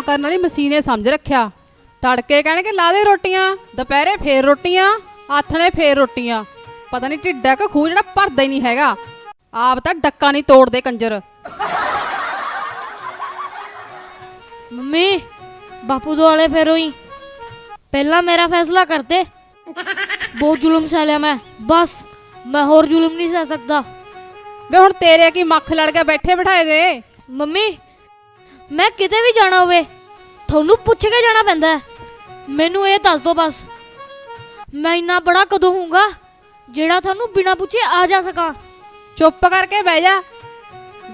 ਕੰਮ ਕਰਨ ਵਾਲੀ ਮਸ਼ੀਨੇ ਸਮਝ ਰੱਖਿਆ। ਤੜਕੇ ਕਹਿਣਗੇ ਲਾ ਦੇ ਰੋਟੀਆਂ। ਦੁਪਹਿਰੇ ਫੇਰ ਰੋਟੀਆਂ ਆਥਣੇ ਫੇਰ ਰੋਟੀਆਂ। ਪਤਾ ਨਹੀਂ ਢਿੱਡਾ ਕਿ ਖੂਹ ਜਿਹੜਾ ਭਰਦਾ ਹੀ ਨਹੀਂ ਹੈਗਾ। ਆਪ ਤਾਂ ਡੱਕਾ ਨਹੀਂ ਤੋੜਦੇ ਕੰਜਰ। ਮੰਮੀ ਬਾਪੂ ਦੁਆਲੇ ਫੇਰ ਹੋਈ ਪਹਿਲਾਂ ਮੇਰਾ ਫੈਸਲਾ ਕਰਦੇ। ਬਹੁਤ ਜ਼ੁਲਮ ਸਹਿ ਲਿਆ ਮੈਂ। ਬਸ ਮੈਂ ਹੋਰ ਜ਼ੁਲਮ ਨਹੀਂ ਸਹਿ ਸਕਦਾ। ਵੇ ਹੁਣ ਤੇਰੇ ਕੀ ਮੱਖ ਲੜ ਕੇ ਬੈਠੇ ਬਿਠਾਏ ਦੇ। ਮੰਮੀ ਮੈਂ ਕਿਤੇ ਵੀ ਜਾਣਾ ਹੋਵੇ ਤੁਹਾਨੂੰ ਪੁੱਛ ਕੇ ਜਾਣਾ ਪੈਂਦਾ। ਮੈਨੂੰ ਇਹ ਦੱਸ ਦਿਓ ਬਸ। ਮੈਂ ਇੰਨਾ ਬੜਾ ਕਦੋਂ ਹੋਊਗਾ ਜਿਹੜਾ ਤੁਹਾਨੂੰ ਬਿਨਾਂ ਪੁੱਛੇ ਆ ਜਾ ਸਕਾਂ। ਚੁੱਪ ਕਰਕੇ ਬਹਿ ਜਾ।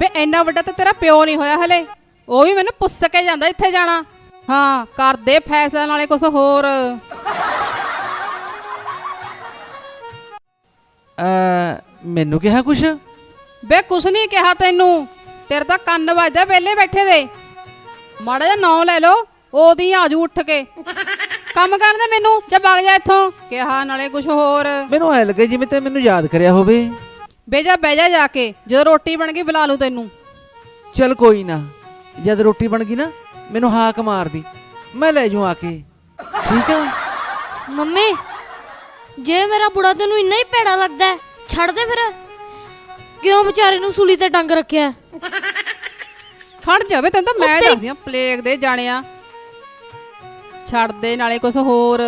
ਵੇ ਇੰਨਾ ਵੱਡਾ ਤਾਂ ਤੇਰਾ ਪਿਓ ਨਹੀਂ ਹੋਇਆ ਹਲੇ। ਉਹ ਵੀ ਮੈਨੂੰ ਪੁੱਛ ਕੇ ਜਾਂਦਾ ਇੱਥੇ ਜਾਣਾ। ਹਾਂ ਕਰਦੇ ਫੈਸਲਾ ਨਾਲੇ ਕੁਝ ਹੋਰ। ਅ ਮੈਨੂੰ ਕਿਹਾ ਕੁਛ? ਵੇ ਕੁਛ ਨਹੀਂ ਕਿਹਾ ਤੈਨੂੰ। ਤੇਰੇ ਤਾਂ ਕੰਨ ਵੱਜਦਾ ਵਿਹਲੇ ਬੈਠੇ ਦੇ। ਮਾੜਾ ਜਿਹਾ ਨਾਂ ਲੈ ਲਓ ਉਹਦੀ ਆਜੂ ਉੱਠ ਕੇ। ਕੰਮ ਕਰਨ ਦੇ ਮੈਨੂੰ ਜਾ ਵਗ ਜਾ ਇੱਥੋਂ। ਕਿਹਾ ਨਾਲੇ ਕੁਝ ਹੋਰ। ਮੈਨੂੰ ਐ ਲੱਗੇ ਜਿਵੇਂ ਤੇ ਮੈਨੂੰ ਯਾਦ ਕਰਿਆ ਹੋਵੇ। ਬਹਿ ਜਾ ਬਹਿ ਜਾ ਜਾ ਕੇ ਜਦੋਂ ਰੋਟੀ ਬਣ ਗਈ ਬੁਲਾ ਲੂ ਤੈਨੂੰ। ਚਲ ਕੋਈ ਨਾ ਜਦ ਰੋਟੀ ਬਣ ਗਈ ਨਾ ਮੈਨੂੰ ਹਾਕ ਮਾਰ ਦੀ। ਮੈਂ ਲੈ ਜੂ ਆ ਕੇ। ਠੀਕ ਆ? ਮੰਮੀ ਜੇ ਮੇਰਾ ਬੁੜਾ ਤੈਨੂੰ ਇੰਨਾ ਹੀ ਭੈੜਾ ਲੱਗਦਾ ਹੈ, ਛੱਡ ਦੇ ਫਿਰ। ਕਿਉਂ ਵਿਚਾਰੇ ਨੂੰ ਸੂਲੀ ਤੇ ਟੰਗ ਰੱਖਿਆ ਹੈ? ਖੜ ਜਾਵੇ ਤੈਨੂੰ ਤਾਂ ਮੈਂ ਦੱਸਦੀ ਆ ਪਲੇਗ ਦੇ ਜਾਣਿਆ। ਛੱਡ ਦੇ ਨਾਲੇ ਕੁਝ ਹੋਰ।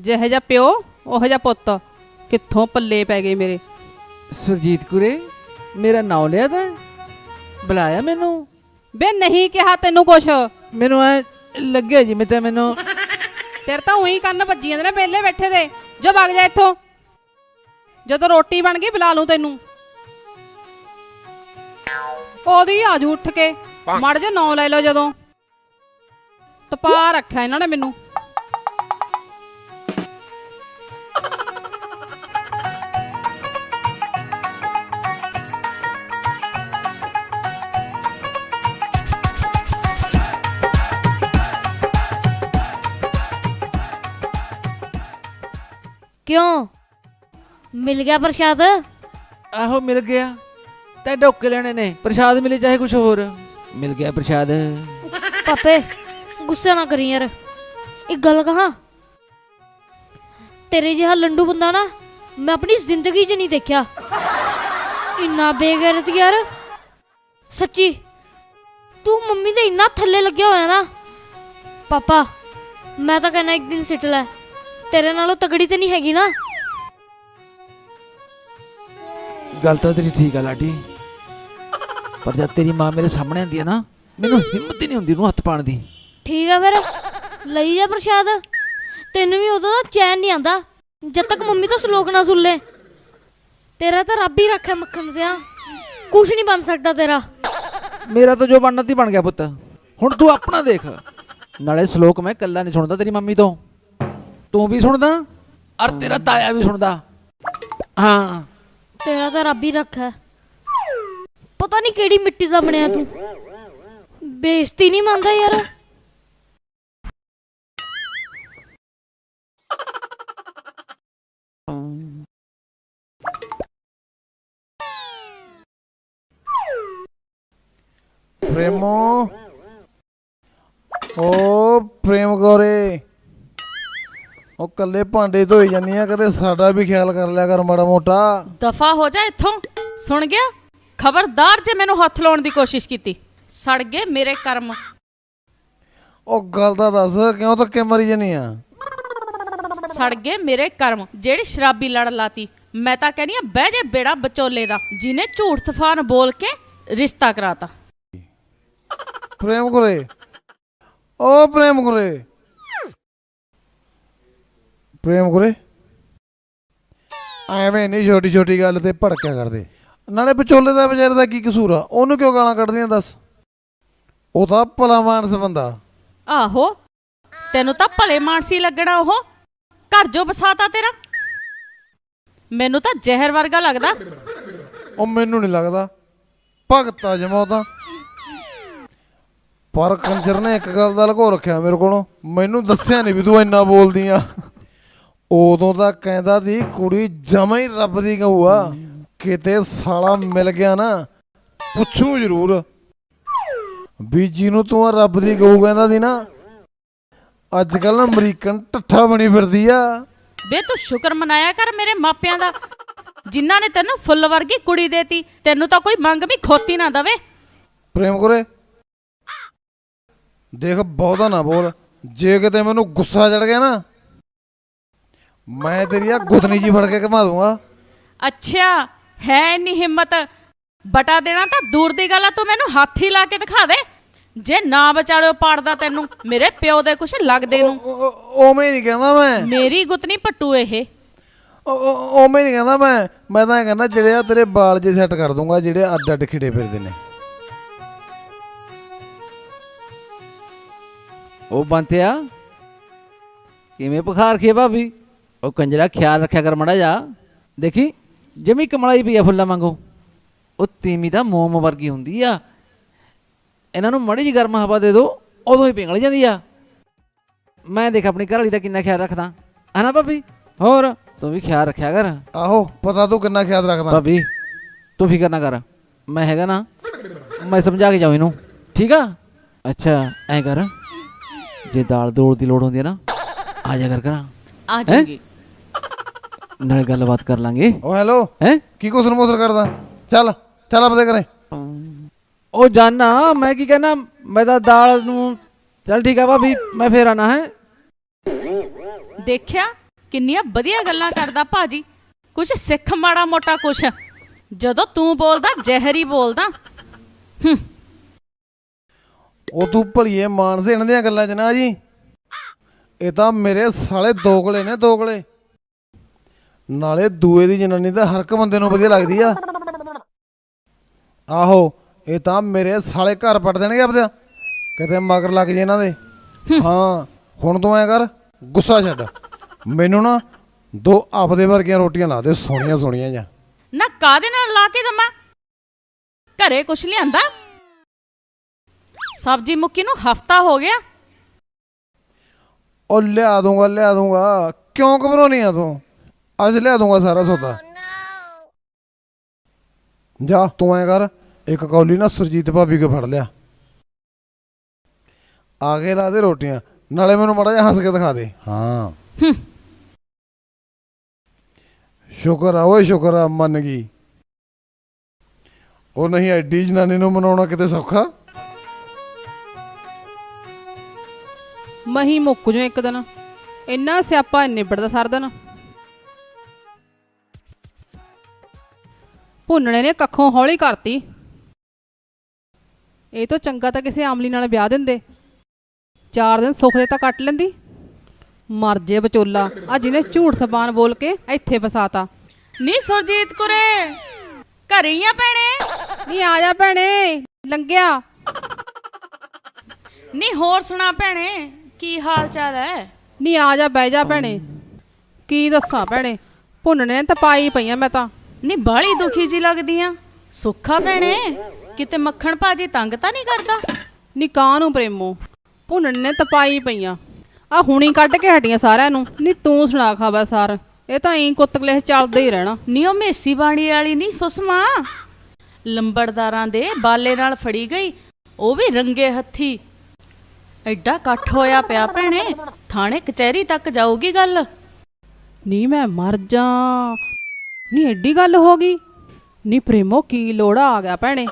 ਜਿਹੇ ਜਿਹਾ ਪਿਓ ਉਹੋ ਜਿਹਾ ਪੁੱਤ। ਕਿੱਥੋਂ ਪੱਲੇ ਪੈ ਗਏ ਮੇਰੇ? ਸੁਰਜੀਤ ਕੁਰੇ ਮੇਰਾ ਨਾਂ ਲਿਆ ਤਾਂ। ਬੁਲਾਇਆ ਮੈਨੂੰ। ਬੇ ਨਹੀਂ ਕਿਹਾ ਤੈਨੂੰ ਕੁਛ। ਮੈਨੂੰ ਐ ਲੱਗਿਆ ਜਿਵੇਂ ਤੇ ਮੈਨੂੰ ਤੇਰੇ ਤਾਂ ਉਹੀ ਕੰਨ ਵੱਜੀ ਜਾਂਦੇ ਨੇ ਵਿਹਲੇ ਬੈਠੇ ਦੇ। ਜੋ ਵਗ ਜਾ ਇੱਥੋਂ। ਜਦੋਂ ਰੋਟੀ ਬਣ ਗਈ ਬੁਲਾ ਲੂ ਤੈਨੂੰ। ਉਹਦੀ ਆਜੂ ਉੱਠ ਕੇ। ਮੜ ਜਾ ਨਾਂ ਲੈ ਲਓ ਜਦੋਂ। ਤਪਾ ਰੱਖਿਆ ਇਹਨਾਂ ਨੇ ਮੈਨੂੰ। ਕਿਉਂ? ਮਿਲ ਗਿਆ ਪ੍ਰਸ਼ਾਦ? ਆਹੋ ਮਿਲ ਗਿਆ। ਤੇ ਡੋਕੇ ਲੈਣੇ ਨੇ। ਪ੍ਰਸ਼ਾਦ ਮਿਲੇ ਚਾਹੇ ਕੁਝ ਹੋਰ। ਮਿਲ ਗਿਆ ਪ੍ਰਸ਼ਾਦ। ਪਾਪੇ ਗੁੱਸਾ ਨਾ ਕਰੀ ਯਾਰ। ਇੱਕ ਗੱਲ ਕਹਾਂ? ਤੇਰੇ ਜਿਹਾ ਲੰਡੂ ਬੰਦਾ ਨਾ ਮੈਂ ਆਪਣੀ ਜ਼ਿੰਦਗੀ 'ਚ ਨਹੀਂ ਦੇਖਿਆ। ਇੰਨਾ ਬੇਗੈਰਤ ਯਾਰ। ਸੱਚੀ ਤੂੰ ਮੰਮੀ ਦੇ ਇੰਨਾ ਥੱਲੇ ਲੱਗਿਆ ਹੋਇਆ ਨਾ। ਪਾਪਾ ਮੈਂ ਤਾਂ ਕਹਿੰਦਾ ਇੱਕ ਦਿਨ ਸਿੱਟ ਲੈ। ਤੇਰੇ ਨਾਲੋਂ ਤਗੜੀ ਤੇ ਨਹੀਂ ਹੈਗੀ ਨਾ। ਗੱਲ ਤਾਂ ਤੇਰੀ ਠੀਕ ਆ ਲਾਡੀ। ਪਰ ਜਦ ਤੇਰੀ ਮਾਂ ਮੇਰੇ ਸਾਹਮਣੇ ਆਂਦੀ ਆ ਨਾ ਮੈਨੂੰ ਹਿੰਮਤ ਹੀ ਨਹੀਂ ਹੁੰਦੀ ਉਹਨੂੰ ਹੱਥ ਪਾਣ ਦੀ। ਠੀਕ ਆ ਫਿਰ। ਲਈ ਜਾ ਪ੍ਰਸ਼ਾਦ। ਤੈਨੂੰ ਵੀ ਉਦੋਂ ਦਾ ਚੈਨ ਨਹੀਂ ਆਂਦਾ ਜਦ ਤੱਕ ਮੰਮੀ ਤੋਂ ਸ਼ਲੋਕ ਨਾ ਸੁਣ ਲੈ। ਤੇਰਾ ਤਾਂ ਰੱਬ ਹੀ ਰੱਖੇ ਮੱਖਣ ਸਿਆ। ਕੁਝ ਨਹੀਂ ਬਣ ਸਕਦਾ ਤੇਰਾ। ਮੇਰਾ ਤਾਂ ਜੋ ਬਣਨਾ ਤੀ ਬਣ ਗਿਆ ਪੁੱਤ। ਹੁਣ ਤੂੰ ਆਪਣਾ ਦੇਖ। ਨਾਲੇ ਸ਼ਲੋਕ ਮੈਂ ਕੱਲਾ ਨਹੀਂ ਸੁਣਦਾ ਤੇਰੀ ਮੰਮੀ ਤੋਂ। ਤੂੰ ਵੀ ਸੁਣਦਾ ਔਰ ਤੇਰਾ ਤਾਇਆ ਵੀ ਸੁਣਦਾ। ਹਾਂ। ਤੇਰਾ ਤਾਂ ਰੱਬ ਹੀ ਰੱਖਾ ਪਤਾ ਨਹੀਂ ਕਿਹੜੀ ਮਿੱਟੀ ਦਾ ਬਣਿਆ ਤੂੰ। ਬੇਇੱਜ਼ਤੀ ਨਹੀਂ ਮੰਨਦਾ ਯਾਰ। ਪ੍ਰੇਮੋ। ਓ ਪ੍ਰੇਮ ਗੋਰੇ। ਉਹ ਕੱਲੇ ਭਾਂਡੇ ਧੋਈ ਜਾਂਦੀ ਆ ਕਦੇ ਸਾਡਾ ਵੀ ਖਿਆਲ ਕਰ ਲਿਆ ਕਰ ਮਾੜਾ ਮੋਟਾ। ਦਫਾ ਹੋ ਜਾ ਇੱਥੋਂ। ਸੁਣ ਗਿਆ? ਖਬਰਦਾਰ ਜੇ ਮੈਨੂੰ ਹੱਥ ਲਾਉਣ ਦੀ ਕੋਸ਼ਿਸ਼ ਕੀਤੀ ਸੜ ਗਏ ਮੇਰੇ ਕਰਮ। ਉਹ ਗੱਲ ਤਾਂ ਦੱਸ ਕਿਉਂ ਧੱਕੇ ਮਰੀ ਜਾਨੀ ਆ? ਸੜ ਗਏ ਮੇਰੇ ਕਰਮ ਜਿਹੜੀ ਸ਼ਰਾਬੀ ਲੜ ਲਾਤੀ। ਮੈਂ ਤਾਂ ਕਹਿੰਦੀ ਆ ਬਹਿ ਜੇ ਬੇੜਾ ਬਚੋਲੇ ਦਾ ਜਿਹਨੇ ਝੂਠ ਤੂਫਾਨ ਬੋਲ ਕੇ ਰਿਸ਼ਤਾ ਕਰਾਤਾ। ਪ੍ਰੇਮ ਗੋਰੇ ਓ ਪ੍ਰੇਮ ਗੋਰੇ ਪ੍ਰੇਮ ਗੋਰੇ ਐਵੇਂ ਨਹੀਂ ਛੋਟੀ ਛੋਟੀ ਗੱਲ ਤੇ ਭੜਕਿਆ ਕਰਦੇ। ਨਾਲੇ ਵਿਚੋਲੇ ਦਾ ਵਿਚਾਰੇ ਦਾ ਕੀ ਕਸੂਰ ਆ? ਉਹਨੂੰ ਕਿਉਂ ਗਾਲਾਂ ਕੱਢਦੀਆਂ ਦੱਸ? ਉਹ ਤਾਂ ਭਲਾ ਮਾਨਸ ਬੰਦਾ। ਆਹੋ ਤੈਨੂੰ ਤਾਂ ਭਲੇ ਮਾਨਸੀ ਲੱਗਣਾ ਉਹ। ਘਰ ਜੋ ਬਸਾਤਾ ਤੇਰਾ। ਮੈਨੂੰ ਤਾਂ ਜ਼ਹਿਰ ਵਰਗਾ ਲੱਗਦਾ। ਉਹ ਮੈਨੂੰ ਨਹੀਂ ਲੱਗਦਾ। ਭਗਤਾ ਜਮਾ ਉਹ ਤਾਂ। ਪਰ ਕੰਜਰ ਨੇ ਇੱਕ ਗੱਲ ਦਾ ਲਗੋ ਰੱਖਿਆ ਮੇਰੇ ਕੋਲੋਂ। ਮੈਨੂੰ ਦੱਸਿਆ ਨਹੀਂ ਵੀ ਤੂੰ ਇੰਨਾ ਬੋਲਦੀ ਆ। ਉਦੋਂ ਤਾਂ ਕਹਿੰਦਾ ਸੀ ਕੁੜੀ ਜਮਾ ਹੀ ਰੱਬ ਦੀ ਗਊ ਆ। ਕਿਤੇ ਸਾਲਾ ਮਿਲ ਗਿਆ ਨਾ ਪੁੱਛੂ ਜ਼ਰੂਰ। ਬੀਜੀ ਨੂੰ ਤੂੰ ਰੱਬ ਦੀ ਗਊ ਕਹਿੰਦਾ ਸੀ ਨਾ ਅੱਜ ਕੱਲ ਅਮਰੀਕਨ ਠੱਠਾ ਬਣੀ ਫਿਰਦੀ ਆ। ਵੇ ਤੂੰ ਸ਼ੁਕਰ ਮਨਾਇਆ ਕਰ ਮੇਰੇ ਮਾਪਿਆਂ ਦਾ। ਜਿਨ੍ਹਾਂ ਨੇ ਤੈਨੂੰ ਫੁੱਲ ਵਰਗੀ ਕੁੜੀ ਦੇਤੀ ਤੈਨੂੰ ਤਾਂ ਕੋਈ ਮੰਗ ਵੀ ਖੋਤੀ ਨਾ ਦਵੇ। ਪ੍ਰੇਮ ਕਰੇ ਦੇਖ ਬਹੁਤਾ ਨਾ ਬੋਲ ਜੇ ਕਿਤੇ ਮੈਨੂੰ ਗੁੱਸਾ ਚੜ ਗਿਆ ਨਾ ਮੈਂ ਤੇਰੀ ਆ ਗੁੱਤਨੀ ਜੀ ਫੜ ਕੇ ਘਮਾ ਦੂੰਗਾ। ਅੱਛਾ ਹੈ ਇੰਨੀ ਹਿੰਮਤ। ਬਟਾ ਦੇਣਾ ਤਾਂ ਦੂਰ ਦੀ ਗੱਲ ਆ ਤੂੰ ਮੈਨੂੰ ਹੱਥ ਹੀ ਲਾ ਕੇ ਦਿਖਾ ਦੇ। ਜੇ ਨਾ ਵਿਚਾਰਿਓ ਪਾੜਦਾ ਤੈਨੂੰ ਮੇਰੇ ਪਿਓ ਦੇ ਕੁਛ ਲੱਗਦੇ ਨੂੰ। ਉਵੇਂ ਨਹੀਂ ਕਹਿੰਦਾ ਮੈਂ। ਮੇਰੀ ਗੁੱਤਨੀ ਪੱਟੂ ਇਹ। ਉਵੇਂ ਨਹੀਂ ਕਹਿੰਦਾ ਮੈਂ। ਮੈਂ ਤਾਂ ਕਹਿੰਦਾ ਜਿਹੜੇ ਆ ਤੇਰੇ ਬਾਲ ਜੇ ਸੈੱਟ ਕਰ ਦੂੰਗਾ ਜਿਹੜੇ ਅੱਡ ਅੱਡ ਖਿੜੇ ਫਿਰਦੇ ਨੇ। ਉਹ ਬੰਤਿਆ ਕਿਵੇਂ ਬੁਖਾਰ ਖੇ ਭਾਬੀ? ਉਹ ਕੰਜਰਾ ਖਿਆਲ ਰੱਖਿਆ ਕਰ ਮੜਾ ਜਾ ਦੇਖੀ ਜਮੀ ਕਮਲਾਈ ਪਈ ਆ ਫੁੱਲਾਂ ਵਾਂਗੂ। ਉਹ ਤੀਮੀ ਤਾਂ ਮੋਮ ਵਰਗੀ ਹੁੰਦੀ ਆ। ਇਹਨਾਂ ਨੂੰ ਮੜੀ ਜੀ ਗਰਮ ਹਵਾ ਦੇ ਦਿਓ ਉਦੋਂ ਹੀ ਪਿੰਗਲ ਜਾਂਦੀ ਆ। ਮੈਂ ਦੇਖ ਆਪਣੀ ਘਰ ਵਾਲੀ ਦਾ ਕਿੰਨਾ ਖਿਆਲ ਰੱਖਦਾ। ਹਨਾ ਭਾਬੀ? ਹੋਰ ਤੂੰ ਵੀ ਖਿਆਲ ਰੱਖਿਆ ਕਰ। ਆਹੋ ਪਤਾ ਤੂੰ ਕਿੰਨਾ ਖਿਆਲ ਰੱਖਦਾ। ਭਾਬੀ ਤੂੰ ਫਿਕਰ ਨਾ ਕਰ। ਮੈਂ ਹੈਗਾ ਨਾ ਮੈਂ ਸਮਝਾ ਕੇ ਜਾਉਂ ਇਹਨੂੰ। ਠੀਕ ਆ? ਅੱਛਾ ਐ ਕਰ। ਜੇ ਦਾਲ ਦੋਲ ਦੀ ਲੋੜ ਹੁੰਦੀ ਹੈ ਨਾ ਆ ਜਾ ਕਰ ਕਰਾਂ ਆ ਜਾਊਗੀ। ਨਾਲੇ ਗੱਲਬਾਤ ਕਰ ਲਾਂਗੇ। ਓ ਹੈਲੋ? ਹੈ? ਕੀ ਕੁਸਰ ਮੋਸਰ ਕਰਦਾ? ਚੱਲ ਚੱਲ ਆਪਦੇ ਘਰੇ। ਉਹ ਜਾਨਾ ਮੈਂ ਕੀ ਕਹਿਣਾ ਮੈਂ ਤਾਂ ਦਾਲ ਨੂੰ ਚੱਲ ਠੀਕ ਆ ਭਾਬੀ ਮੈਂ ਫੇਰ ਆਣਾ ਹੈ? ਦੇਖਿਆ? ਕਿੰਨੀਆਂ ਵਧੀਆ ਗੱਲਾਂ ਕਰਦਾ ਭਾਜੀ। ਕੁਛ ਸਿੱਖ ਮਾੜਾ ਮੋਟਾ ਕੁਛ। ਜਦੋਂ ਤੂੰ ਬੋਲਦਾ ਜ਼ਹਿਰ ਹੀ ਬੋਲਦਾ। ਹੂੰ। ਉਹ ਤੂੰ ਭਲੀਏ ਮਾਨਸੇ ਇਹਨਾਂ ਦੀਆਂ ਗੱਲਾਂ ਚ ਨਾ ਜੀ। ਇਹ ਤਾਂ ਮੇਰੇ ਸਾਲੇ ਦੋਗਲੇ ਨੇ ਦੋਗਲੇ ਨਾਲੇ ਦੂਏ ਦੀ ਜਨਾਨੀ ਤਾਂ ਹਰ ਇੱਕ ਬੰਦੇ ਨੂੰ ਵਧੀਆ ਲੱਗਦੀ ਆ। ਆਹੋ ਇਹ ਤਾਂ ਮੇਰੇ ਸਾਲੇ ਘਰ ਪਟ ਦੇਣਗੇ ਆਪਦੇ। ਕਿਤੇ ਮਗਰ ਲੱਗ ਜੇ ਇਹਨਾਂ ਦੇ। ਹਾਂ। ਹੁਣ ਤੂੰ ਐ ਕਰ ਗੁੱਸਾ ਛੱਡ। ਮੈਨੂੰ ਨਾ ਦੋ ਆਪਦੇ ਵਰਗੀਆਂ ਰੋਟੀਆਂ ਲਾ ਦੇ ਸੋਹਣੀਆਂ ਸੋਹਣੀਆਂ ਜਾਂ ਨਾ ਕਾਦੇ ਨਾਲ ਲਾ ਕੇ ਦਮਾ ਘਰੇ ਕੁਛ ਲਿਆਂਦਾ? ਸਬਜੀ ਮੁੱਕੀ ਨੂੰ ਹਫਤਾ ਹੋ ਗਿਆ। ਉਹ ਲਿਆ ਦੂੰਗਾ ਲਿਆ ਦੂੰਗਾ। ਕਿਉਂ ਘਬਰਾਉਣੀ ਆ ਤੂੰ? ਅੱਜ ਲਿਆ ਦੂੰਗਾ ਸਾਰਾ ਸੌਦਾ। ਜਾ ਤੂੰ ਐ ਕਰ ਇੱਕ ਕੌਲੀ ਨਾ ਸੁਰਜੀਤ ਭਾਬੀ ਕੋ ਫੜ ਲਿਆ। ਆ ਕੇ ਲਾ ਦੇ ਰੋਟੀਆਂ ਨਾਲੇ ਮੈਨੂੰ ਮਾੜਾ ਜਿਹਾ ਹੱਸ ਕੇ ਦਿਖਾ ਦੇ। ਹਾਂ। ਸ਼ੁਕਰ ਆ ਓਏ ਸ਼ੁਕਰ ਆ ਮੰਨ ਗਈ। ਉਹ ਨਹੀਂ ਐਡੀ ਜਨਾਨੀ ਨੂੰ ਮਨਾਉਣਾ ਕਿਤੇ ਸੌਖਾ? ਮਹੀ ਮੁੱਕ ਜੋ ਇੱਕ ਦਿਨ। ਇੰਨਾ ਸਿਆਪਾ ਨਿਬੜਦਾ ਸਰ ਭੁੰਨਣੇ ਨੇ ਕੱਖੋਂ ਹੌਲੀ ਕਰਤੀ। ਇਹ ਤੋਂ ਚੰਗਾ ਤਾਂ ਕਿਸੇ ਆਮਲੀ ਨਾਲ ਵਿਆਹ ਦਿੰਦੇ। ਚਾਰ ਦਿਨ ਸੁੱਖ ਦੇ ਤਾਂ ਕੱਟ ਲੈਂਦੀ। ਮਰ ਜੇ ਵਿਚੋਲਾ। ਆ ਜਿਹਨੇ ਝੂਠ ਜ਼ਬਾਨ ਬੋਲ ਕੇ ਇੱਥੇ ਫਸਾਤਾ। ਨੀ ਸੁਰਜੀਤ ਕੁਰੇ ਘਰੇ ਹੀ ਆ ਭੈਣੇ? ਨਹੀਂ ਆ ਜਾ ਭੈਣੇ। ਲੰਘਿਆ। ਨੀ ਹੋਰ ਸੁਣਾ ਭੈਣੇ ਕੀ ਹਾਲ ਚਾਲ ਹੈ ਨਹੀਂ ਆ ਜਾ ਬਹਿ ਜਾ ਭੈਣੇ। ਕੀ ਦੱਸਾਂ ਭੈਣੇ? ਭੁੰਨਣੇ ਨੇ ਤਪਾਈ ਪਈਆਂ ਮੈਂ ਤਾਂ। ਨੀ ਬਾਹਲੀ ਦੁਖੀ ਜੀ ਲੱਗਦੀ ਆ ਸੁੱਖਾ ਭੈਣੇ ਕਿਤੇ ਮੱਖਣ ਭਾਜੀ ਤੰਗ ਤਾਂ ਨਹੀਂ ਕਰਦਾ? ਨੀ ਨੂੰ ਪ੍ਰੇਮੋ ਭੁੰਨਣ ਨੇ ਤਪਾਈ ਪਈਆਂ। ਆ ਹੁਣੀ ਕੱਢ ਕੇ ਹਟੀਆਂ ਸਾਰਿਆਂ ਨੂੰ। ਨੀ ਤੂੰ ਸੁਣਾ ਖਬਰ ਸਾਰ ਇਹ ਤਾਂ ਐਂ ਕੁੱਤਕਲੇ ਚੱਲਦਾ ਹੀ ਰਹਿਣਾ। ਨੀ ਉਹ ਮੇਸੀ ਬਾਣੀ ਵਾਲੀ ਨਹੀਂ ਸੁਸਮਾ? ਲੰਬੜਦਾਰਾਂ ਦੇ ਬਾਲੇ ਨਾਲ ਫੜੀ ਗਈ ਉਹ ਵੀ ਰੰਗੇ ਹੱਥੀ। ਐਡਾ ਇਕੱਠ ਹੋਇਆ ਪਿਆ ਭੈਣੇ ਥਾਣੇ ਕਚਹਿਰੀ ਤੱਕ ਜਾਊਗੀ ਗੱਲ। ਨੀ ਮੈਂ ਮਰ ਜਾ ਨੀ ਐਡੀ ਗੱਲ ਹੋ ਗਈ। ਨੀ ਪ੍ਰੇਮੋ ਕੀ ਲੋੜਾ ਆ ਗਿਆ ਭੈਣੇ।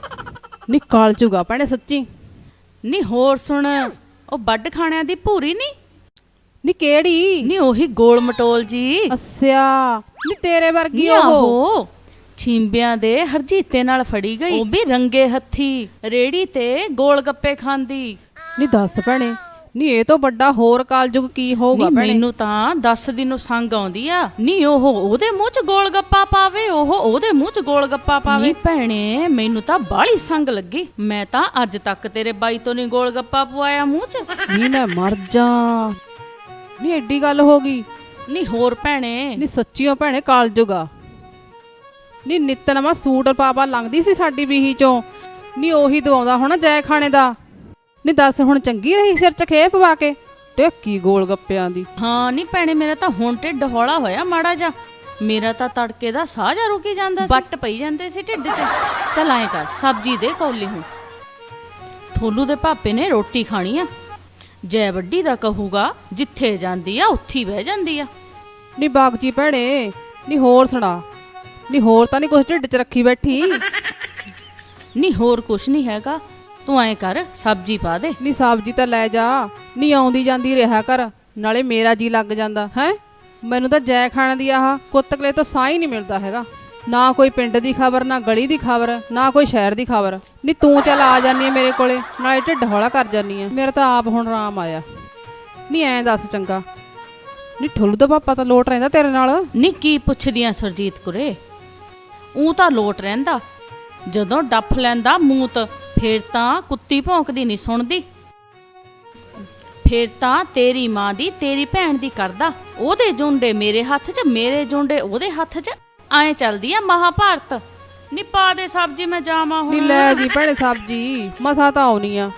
ਨੀ ਕਾਲ ਚੁਗਾ ਭੈਣੇ ਸੱਚੀ। ਨੀ ਹੋਰ ਸੁਣ ਉਹ ਵੱਡ ਖਾਣਿਆਂ ਦੀ ਭੂਰੀ ਨਹੀਂ ਨੀ ਕਿਹੜੀ? ਨੀ ਉਹੀ ਗੋਲ ਮਟੋਲ ਜੀ। ਅੱਸਿਆ ਨੀ ਤੇਰੇ ਵਰਗੀ ਨੀ ਉਹ। ਛਿੰਬਿਆਂ ਦੇ ਹਰਜੀਤੇ ਨਾਲ ਫੜੀ ਗਈ। ਉਹ ਵੀ ਰੰਗੇ ਹੱਥੀ। ਰੇੜੀ ਤੇ ਗੋਲ ਗੱਪੇ ਖਾਂਦੀ। ਨੀ ਦੱਸ ਭੈਣੇ ਨੀ ਇਹ ਤੋਂ ਵੱਡਾ ਹੋਰ ਕਾਲਯੁਗ ਕੀ ਹੋਊਗਾ ਭੈਣੇ? ਮੈਨੂੰ ਤਾਂ ਦੱਸ ਦੀ ਨੂੰ ਸੰਗ ਆਉਂਦੀ ਆ। ਨੀ ਉਹ ਉਹਦੇ ਮੂੰਹ 'ਚ ਗੋਲ ਗੱਪਾ ਪਾਵੇ ਉਹ ਉਹਦੇ ਮੂੰਹ 'ਚ ਗੋਲ ਗੱਪਾ ਪਾਵੇ। ਨੀ ਭੈਣੇ ਮੈਨੂੰ ਤਾਂ ਬਾਹਲੀ ਸੰਗ ਲੱਗੀ। ਮੈਂ ਤਾਂ ਅੱਜ ਤੱਕ ਤੇਰੇ ਬਾਈ ਤੋਂ ਨਹੀਂ ਗੋਲ ਗੱਪਾ ਪਵਾਇਆ ਮੂੰਹ 'ਚ। ਨੀ ਮੈਂ ਮਰ ਜਾ। ਨੀ ਐਡੀ ਗੱਲ ਹੋ ਗਈ। ਨੀ ਹੋਰ ਭੈਣੇ। ਨੀ ਸੱਚੀਓ ਭੈਣੇ ਕਾਲਜੁਗਾ ਨੀ ਨਿੱਤ ਨਵਾਂ ਸੂਟ ਪਾਪਾ ਲੰਘਦੀ ਸੀ ਸਾਡੀ ਬੀਹੀ ਚੋਂ। ਨੀ ਉਹੀ ਦਵਾਉਂਦਾ ਹੋਣਾ ਜੈ ਖਾਣੇ ਦਾ। ਨੀ ਦੱਸ ਹੁਣ ਚੰਗੀ ਰਹੀ ਸਿਰ ਚ ਖੇਪ ਪਵਾ ਕੇ? ਟੇਕੀ ਗੋਲ ਗੱਪਿਆਂ ਦੀ। ਹਾਂ ਨਹੀਂ ਭੈਣੇ ਮੇਰਾ ਤਾਂ ਹੁਣ ਢਿੱਡ ਹੌਲਾ ਹੋਇਆ ਮਾੜਾ ਜਾ ਮੇਰਾ ਤਾਂ ਤੜਕੇ ਦਾ ਸਾਹ ਜਾ ਰੁਕੀ ਜਾਂਦਾ ਸੀ। ਬੱਟ ਪਈ ਜਾਂਦੇ ਸੀ ਢਿੱਡ 'ਚ। ਚੱਲ ਐਂ ਕਰ ਸਬਜੀ ਦੇ ਕੌਲੀ ਹੁਣ। ਠੋਲੂ ਦੇ ਪਾਪੇ ਨੇ ਰੋਟੀ ਖਾਣੀ ਆ। ਜੈ ਵੱਡੀ ਦਾ ਕਹੂਗਾ ਜਿੱਥੇ ਜਾਂਦੀ ਆ ਉੱਥੇ ਹੀ ਬਹਿ ਜਾਂਦੀ ਆ। ਨੀ ਬਾਗਜੀ ਭੈਣੇ ਨੀ ਹੋਰ ਸੁਣਾ। ਨੀ ਹੋਰ ਤਾਂ ਨਹੀਂ ਕੁਛ ਢਿੱਡ 'ਚ ਰੱਖੀ ਬੈਠੀ। ਨਹੀਂ ਹੋਰ ਕੁਛ ਨਹੀਂ ਹੈਗਾ। ਤੂੰ ਐਂ ਕਰ ਸਬਜ਼ੀ ਪਾ ਦੇ। ਨੀ ਸਬਜ਼ੀ ਤਾਂ ਲੈ ਜਾ ਨੀ ਆਉਂਦੀ ਜਾਂਦੀ ਰਿਹਾ ਕਰ ਨਾਲੇ ਮੇਰਾ ਜੀ ਲੱਗ ਜਾਂਦਾ ਹੈ? ਮੈਨੂੰ ਤਾਂ ਜੈ ਖਾਣ ਦੀ ਆਹ ਕੁੱਤਕਲੇ ਤੋਂ ਸਾਹ ਹੀ ਨਹੀਂ ਮਿਲਦਾ ਹੈਗਾ। ਨਾ ਕੋਈ ਪਿੰਡ ਦੀ ਖਬਰ ਨਾ ਗਲੀ ਦੀ ਖਬਰ ਨਾ ਕੋਈ ਸ਼ਹਿਰ ਦੀ ਖਬਰ। ਨੀ ਤੂੰ ਚੱਲ ਆ ਜਾਨੀ ਹੈ ਮੇਰੇ ਕੋਲੇ ਨਾਲੇ ਢਿੱਡ ਹੌਲਾ ਕਰ ਜਾਨੀ ਹੈ ਮੇਰਾ ਤਾਂ ਆਪ ਹੁਣ ਆਰਾਮ ਆਇਆ। ਨੀ ਐਂ ਦੱਸ ਚੰਗਾ। ਨੀ ਠੁੱਲੂ ਦਾ ਪਾਪਾ ਤਾਂ ਲੋਟ ਰਹਿੰਦਾ ਤੇਰੇ ਨਾਲ। ਨੀ ਕੀ ਪੁੱਛਦੀਆਂ ਸਰਜੀਤ ਕੁਰੇ? ਉਹ ਤਾਂ ਲੋਟ ਰਹਿੰਦਾ। ਜਦੋਂ ਡੱਫ ਲੈਂਦਾ ਮੂਤ ਫੇਰ ਤਾਂ ਕੁੱਤੀ ਭੌਂਕਦੀ ਨਹੀਂ ਸੁਣਦੀ। ਫੇਰ ਤਾਂ ਤੇਰੀ ਮਾਂ ਦੀ ਤੇਰੀ ਭੈਣ ਦੀ ਕਰਦਾ। ਉਹਦੇ ਜੁੰਡੇ ਮੇਰੇ ਹੱਥ 'ਚ ਮੇਰੇ ਜੁੰਡੇ ਉਹਦੇ ਹੱਥ 'ਚ। ਐਂ ਚੱਲਦੀ ਆ ਮਹਾਭਾਰਤ। ਨੀ ਪਾ ਦੇ ਸਬਜ਼ੀ ਮੈਂ ਜਾਵਾਂ ਨੀ ਹੁਣ ਲੈ ਜੀ ਭੈਣੇ ਸਬਜੀ ਮਸਾ ਤਾਂ ਆਉਣੀ ਆ।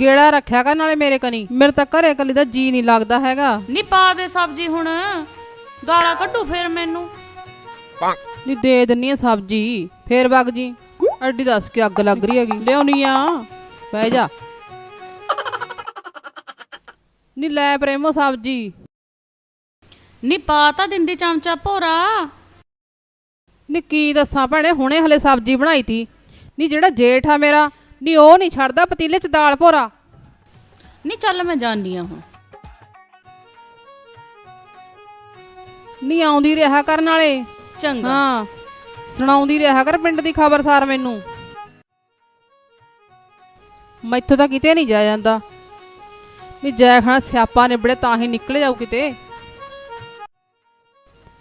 ਗੇੜਾ ਰੱਖਿਆ ਕਰ ਨਾਲੇ ਮੇਰੇ ਕਨੀ। ਮੇਰੇ ਤਾਂ ਘਰੇ ਕੱਲੀ ਦਾ ਜੀ ਨਹੀਂ ਲੱਗਦਾ ਹੈਗਾ। ਨੀ ਪਾ ਦੇ ਸਬਜ਼ੀ ਹੁਣ। ਗਾਲਾਂ ਕੱਢੂ ਫੇਰ ਮੈਨੂੰ। ਨੀ ਦੇ ਦਿੰਨੀ ਆ ਸਬਜੀ। ਫੇਰ ਵਗ ਜੀ। ਅੱਡੀ ਦੱਸ ਕੇ ਅੱਗ ਲੱਗ ਰਹੀ ਹੈਗੀ। ਲਿਆਉਣੀ ਆ। ਬਹਿ ਜਾ। ਨੀ ਲੈ ਪ੍ਰੇਮੋ ਸਬਜੀ। ਨੀ ਪਾ ਤਾਂ ਦਿੰਦੀ ਚਮਚਾ ਭੋਰਾ। ਨੀ ਕੀ ਦੱਸਾਂ ਭੈਣੇ ਹੁਣੇ ਹਲੇ ਸਬਜੀ ਬਣਾਈ ਤੀ। ਨੀ ਜਿਹੜਾ ਜੇਠ ਆ ਮੇਰਾ ਨੀ ਉਹ ਨਹੀਂ ਛੱਡਦਾ ਪਤੀਲੇ 'ਚ ਦਾਲ ਭੋਰਾ। ਨੀ ਚੱਲ ਮੈਂ ਜਾਣੀ ਆ ਹੁਣ। ਨੀ ਆਉਂਦੀ ਰਿਹਾ ਕਰਨ ਵਾਲੇ। ਚੰਗਾ। ਹਾਂ। ਸੁਣਾਉਂਦੀ ਰਿਹਾ ਕਰ ਪਿੰਡ ਦੀ ਖਬਰ ਸਾਰ ਮੈਨੂੰ। ਮੈਥੋਂ ਤਾਂ ਕਿਤੇ ਨਹੀਂ ਜਾ ਜਾਂਦਾ। ਨੀ ਜੈ ਖਾਣਾ ਸਿਆਪਾ ਨਿਬੜੇ ਤਾਂ ਹੀ ਨਿਕਲ ਜਾਊ ਕਿਤੇ।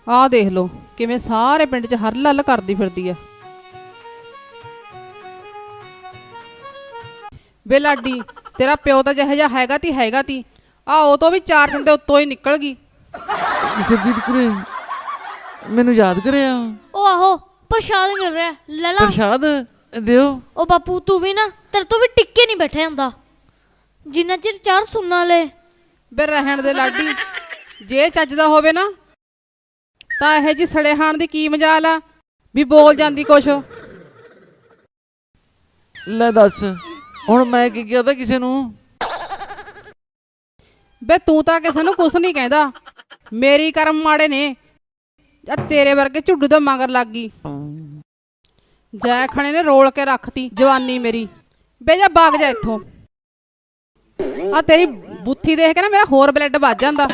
ਆਹ ਦੇਖ ਲਓ ਕਿਵੇਂ ਸਾਰੇ ਪਿੰਡ 'ਚ ਹਰ ਲੱਲ ਕਰਦੀ ਫਿਰਦੀ ਆ। ਬੇ ਲਾਡੀ ਤੇਰਾ ਪਿਓ ਤਾਂ ਜਿਹੋ ਜਿਹਾ ਹੈਗਾ ਤੀ ਹੈਗਾ ਤੀ। ਆ ਉਹ ਤੋਂ ਵੀ ਚਾਰ ਦਿਨ ਦੇ ਉੱਤੋਂ ਹੀ ਨਿਕਲ ਗਈ। ਸਰਜੀਤ ਕੁਰੇ ਮੈਨੂੰ ਯਾਦ ਕਰਿਆ। ਉਹ ਆਹੋ ਪ੍ਰਸ਼ਾਦ ਮਿਲ ਰਿਹਾ ਲੈ ਲਾ। ਪ੍ਰਸ਼ਾਦ ਦਿਓ। ਉਹ ਬਾਪੂ ਤੂੰ ਵੀ ਨਾ ਤੇਰੇ ਤੋਂ ਵੀ ਟਿੱਕੇ ਨਹੀਂ ਬੈਠਾ ਜਾਂਦਾ ਜਿੰਨਾ ਚਿਰ ਚਾਰ ਸੁਣਨਾ ਲੈ। ਬੇ ਰਹਿਣ ਦੇ ਲਾਡੀ। ਜੇ ਚੱਜਦਾ ਹੋਵੇ ਨਾ ਤਾਂ ਇਹ ਜੀ ਸੜੇ ਹਾਣ ਦੀ ਕੀ ਮਜਾਲ ਆ? ਵੀ ਬੋਲ ਜਾਂਦੀ ਕੁਛ। ਲੈ ਦੱਸ ਹੁਣ ਮੈਂ ਕੀ ਕਿਹਾ ਤਾਂ ਕਿਸੇ ਨੂੰ? ਬੇ ਤੂੰ ਤਾਂ ਕਿਸੇ ਨੂੰ ਕੁਛ ਨਹੀਂ ਕਹਿੰਦਾ। ਮੇਰੀ ਕਰਮ ਮਾੜੇ ਨੇ। ਜਾਂ ਤੇਰੇ ਵਰਗੇ ਝੁੱਡੂ ਦੇ ਮਗਰ ਲੱਗ ਗਈ। ਜੈ ਖਣੇ ਨੇ ਰੋਲ ਕੇ ਰੱਖਤੀ ਜਵਾਨੀ ਮੇਰੀ। ਬੇ ਜਾ ਬਾਗ ਜਾ ਇੱਥੋਂ। ਆ ਤੇਰੀ ਬੁੱਥੀ ਦੇਖ ਕੇ ਨਾ ਮੇਰਾ ਹੋਰ ਬਲੱਡ ਵੱਜ ਜਾਂਦਾ।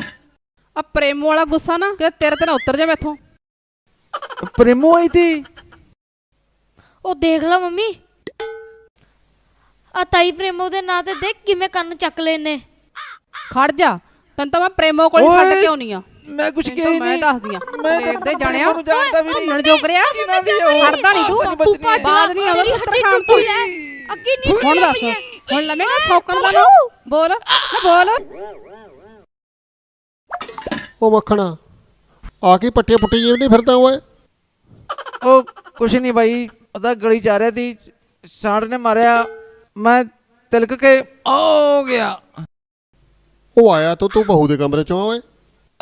ਆ ਪ੍ਰੇਮੋ ਵਾਲਾ ਗੁੱਸਾ ਨਾ ਕਿ ਤੇਰੇ ਤੇ ਨਾ ਉਤਰ ਜਾ ਮੈਥੋਂ ਪ੍ਰੇਮੋ ਆਈ ਤੀ? ਉਹ ਦੇਖ ਲੈ ਮੰਮੀ। ਆ ਤਾਈ ਪ੍ਰੇਮੋ ਦੇ ਨਾਂ ਤੇ ਦੇਖ ਕਿਵੇਂ ਕੰਨ ਚੱਕ ਲੈਨੇ ਖੜ ਜਾ ਤੈਨੂੰ ਤਾਂ ਮੈਂ ਪ੍ਰੇਮੋ ਕੋਲ ਛੱਡ ਕੇ ਆਉਣੀ ਆ। ਮੈਂ ਕੁਝ ਤੈਨੂੰ ਕਿਹਾ ਹੀ ਤਾਂ ਮੈਂ ਨਹੀਂ। ਦੱਸਦੀ ਆ। ਮੈਂ ਤਾਂ ਦੇਖਦੇ ਜਾਣਿਆ? ਨੂੰ ਜਾਣਦਾ ਵੀ ਨਹੀਂ। ਜੋਗ ਰਿਆ ਕਿਹਨਾਂ ਦੀ ਉਹ? ਖੜਦਾ ਨਹੀਂ ਤੂੰ। ਤੂੰ ਬਾਜ਼ ਨਹੀਂ ਆਉਂਦਾ ਤੇਰੀ ਸੱਤਰ ਖਾਣ ਐ ਅੱਗੇ ਨਹੀਂ ਹੁਣ ਦੱਸ। ਹੁਣ ਲਵੇਂਗਾ ਸੌਕਣ ਦਾ ਨੂੰ। ਬੋਲ। ਨਾ ਬੋਲ। ਉਹ ਮੱਖਣਾ ਆ ਕੇ ਪੱਟੇ ਪੁੱਟੇ ਜਿਵੇਂ ਨਹੀਂ ਫਿਰਦਾ ਓਏ? ਉਹ ਕੁਛ ਨਹੀਂ ਬਾਈ। ਉਹਦਾ ਗਲੀ ਜਾ ਰਿਹਾ ਸੀ। ਸਾੜ ਨੇ ਮਾਰਿਆ। ਮੈਂ ਤਿਲਕ ਕੇ ਆ ਗਿਆ। ਉਹ ਆਇਆ ਤਾਂ ਤੂੰ ਬਹੂ ਦੇ ਕਮਰੇ ਚੋਂ ਓਏ।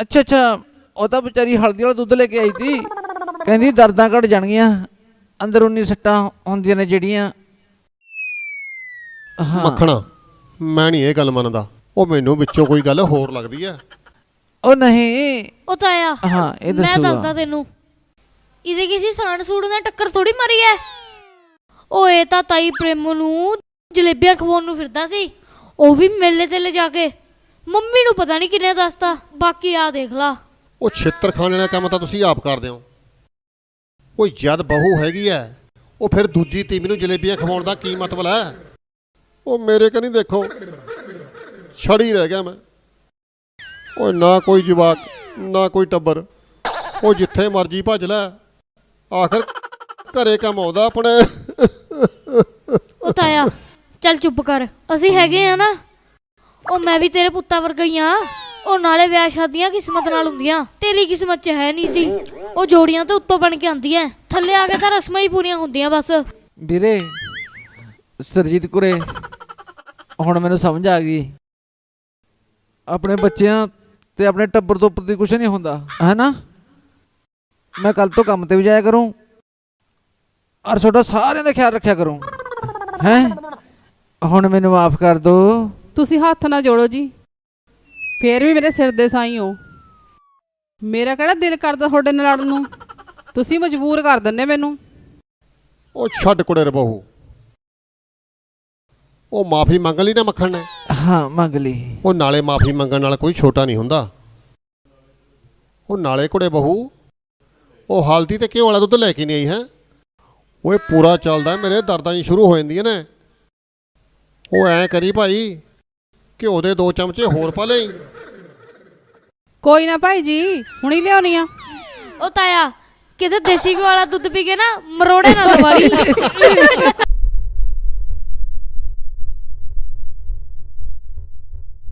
ਅੱਛਾ ਅੱਛਾ ਉਹ ਤਾਂ ਵਿਚਾਰੀ ਹਲਦੀ ਵਾਲਾ ਦੁੱਧ ਲੈ ਕੇ ਆਈ ਸੀ। ਕਹਿੰਦੀ ਦਰਦਾਂ ਘਟ ਜਾਣਗੀਆਂ। ਅੰਦਰੂਨੀ ਸੱਟਾਂ ਹੁੰਦੀਆਂ ਨੇ ਜਿਹੜੀਆਂ। ਹਾਂ। ਮੱਖਣਾ ਮੈਂ ਨਹੀਂ ਇਹ ਗੱਲ ਮੰਨਦਾ। ਉਹ ਮੈਨੂੰ ਵਿੱਚੋਂ ਕੋਈ ਗੱਲ ਹੋਰ ਲੱਗਦੀ ਐ। ਉਹ ਨਹੀਂ। ਉਹ ਤਾਇਆ ਹਾਂ ਇਹ ਮੈਂ ਦੱਸੂਗਾ। ਦੱਸਦਾ ਤੈਨੂੰ। ਇਹਦੇ ਕਿਸੇ ਸਾਣ ਸੂੜ ਨੇ ਟੱਕਰ ਥੋੜੀ ਮਾਰੀ ਐ। ਉਹ ਇਹ ਤਾਂ ਤਾਈ ਪ੍ਰੇਮੋ ਨੂੰ ਜਲੇਬੀਆਂ ਖਵਾਉਣ ਨੂੰ ਫਿਰਦਾ ਸੀ। ਉਹ ਵੀ ਮੇਲੇ ਤੇ ਲੈ ਜਾ ਕੇ ਮੰਮੀ ਨੂੰ ਪਤਾ ਨਹੀਂ ਕਿੰਨੇ ਦੱਸਤਾ ਬਾਕੀ ਆ ਦੇਖ ਲਾ। ਉਹ ਛਿੱਤਰ ਖਾਣ ਵਾਲਾ ਕੰਮ ਤਾਂ ਤੁਸੀਂ ਆਪ ਕਰਦੇ ਹੋ। ਉਹ ਜਦ ਬਹੂ ਹੈਗੀ ਐ ਉਹ ਫਿਰ ਦੂਜੀ ਤੀਵੀਂ ਨੂੰ ਜਲੇਬੀਆਂ ਖਵਾਉਣ ਦਾ ਕੀ ਮਤਲਬ ਹੈ ਉਹ ਮੇਰੇ ਕਨੀ ਦੇਖੋ ਛੜੀ ਰਹਿ ਗਿਆ ਮੈਂ। ਓਏ ਨਾ ਕੋਈ ਜਵਾਕ ਨਾ ਕੋਈ ਟੱਬਰ ਉਹ ਜਿੱਥੇ ਮਰਜ਼ੀ ਭੱਜ ਲੈ। ਆਖਰ ਘਰੇ ਕੰਮ ਆਉਂਦਾ ਆਪਣੇ। ਉਹ ਤਾਇਆ ਚੱਲ ਚੁੱਪ ਕਰ। ਅਸੀਂ ਹੈਗੇ ਆ ਨਾ। ਉਹ ਮੈਂ ਵੀ ਤੇਰੇ ਪੁੱਤਾਂ ਵਰਗਾ ਹੀ ਆ। ਉਹ ਨਾਲੇ ਵਿਆਹ ਸ਼ਾਦੀਆਂ ਕਿਸਮਤ ਨਾਲ ਹੁੰਦੀਆਂ। ਤੇਰੀ ਕਿਸਮਤ 'ਚ ਹੈ ਨਹੀਂ ਸੀ। ਉਹ ਜੋੜੀਆਂ ਤੇ ਉੱਤੋਂ ਬਣ ਕੇ ਆਉਂਦੀਆਂ। ਥੱਲੇ ਆ ਕੇ ਤਾਂ ਰਸਮਾਂ ਹੀ ਪੂਰੀਆਂ ਹੁੰਦੀਆਂ ਬਸ। ਵੀਰੇ, ਸਰਜੀਤ ਕੁਰੇ, ਹੁਣ ਮੈਨੂੰ ਸਮਝ ਆ ਗਈ। ਆਪਣੇ ਬੱਚਿਆਂ ਤੇ ਆਪਣੇ ਟੱਬਰ ਤੋਂ ਪ੍ਰਤੀ ਕੁਝ ਨਹੀਂ ਹੁੰਦਾ। ਹੈਨਾ? ਮੈਂ ਕੱਲ ਤੋਂ ਕੰਮ ਤੇ ਵੀ ਜਾਇਆ ਕਰੂੰ। ਔਰ ਤੁਹਾਡਾ ਸਾਰਿਆਂ ਦਾ ਖਿਆਲ ਰੱਖਿਆ ਕਰੂੰ। ਹੈ? ਹੁਣ ਮੈਨੂੰ ਮਾਫ ਕਰ ਦੋ ਤੁਸੀਂ ਹੱਥ ਨਾ ਜੋੜੋ ਜੀ। ਫੇਰ ਵੀ ਮੇਰੇ ਸਿਰ ਦੇ ਸਾਈ ਹੋ। ਮੇਰਾ ਕਿਹੜਾ ਦਿਲ ਕਰਦਾ ਤੁਹਾਡੇ ਨਾਲ ਲੜਨ ਨੂੰ? ਤੁਸੀਂ ਮਜਬੂਰ ਕਰ ਦਿੰਦੇ ਮੈਨੂੰ। ਉਹ ਛੱਡ ਕੁੜੇ ਰਬਹੂ। ਉਹ ਮਾਫੀ ਮੰਗ ਲਈ ਨਾ ਮੱਖਣ ਨੇ? ਹਾਂ ਮੰਗ ਲਈ। ਉਹ ਨਾਲੇ ਮਾਫੀ ਮੰਗਣ ਨਾਲ ਕੋਈ ਛੋਟਾ ਨਹੀਂ ਹੁੰਦਾ। ਉਹ ਨਾਲੇ ਕੁੜੇ ਬਹੂ ਉਹ ਹਲਦੀ ਤੇ ਘਿਓ ਵਾਲਾ ਦੁੱਧ ਲੈ ਕੇ ਨਹੀਂ ਆਈ ਹੈ? ਓਏ ਪੂਰਾ ਚੱਲਦਾ ਮੇਰੇ ਦਰਦਾਂ ਹੀ ਸ਼ੁਰੂ ਹੋ ਜਾਂਦੀਆਂ ਨੇ। ਉਹ ਐ ਕਰੀ ਭਾਈ ਘਿਓ ਦੇ ਦੋ ਚਮਚੇ ਹੋਰ ਪਾ ਲਈ। ਕੋਈ ਨਾ ਭਾਈ ਜੀ ਹੁਣੀ ਲਿਆਉਣੀ ਆ। ਉਹ ਤਾਇਆ ਕਿਤੇ ਦੇਸੀ ਘਿਓ ਵਾਲਾ ਦੁੱਧ ਪੀ ਕੇ ਨਾ ਮਰੋੜੇ ਨਾ ਲਵਾਲੀ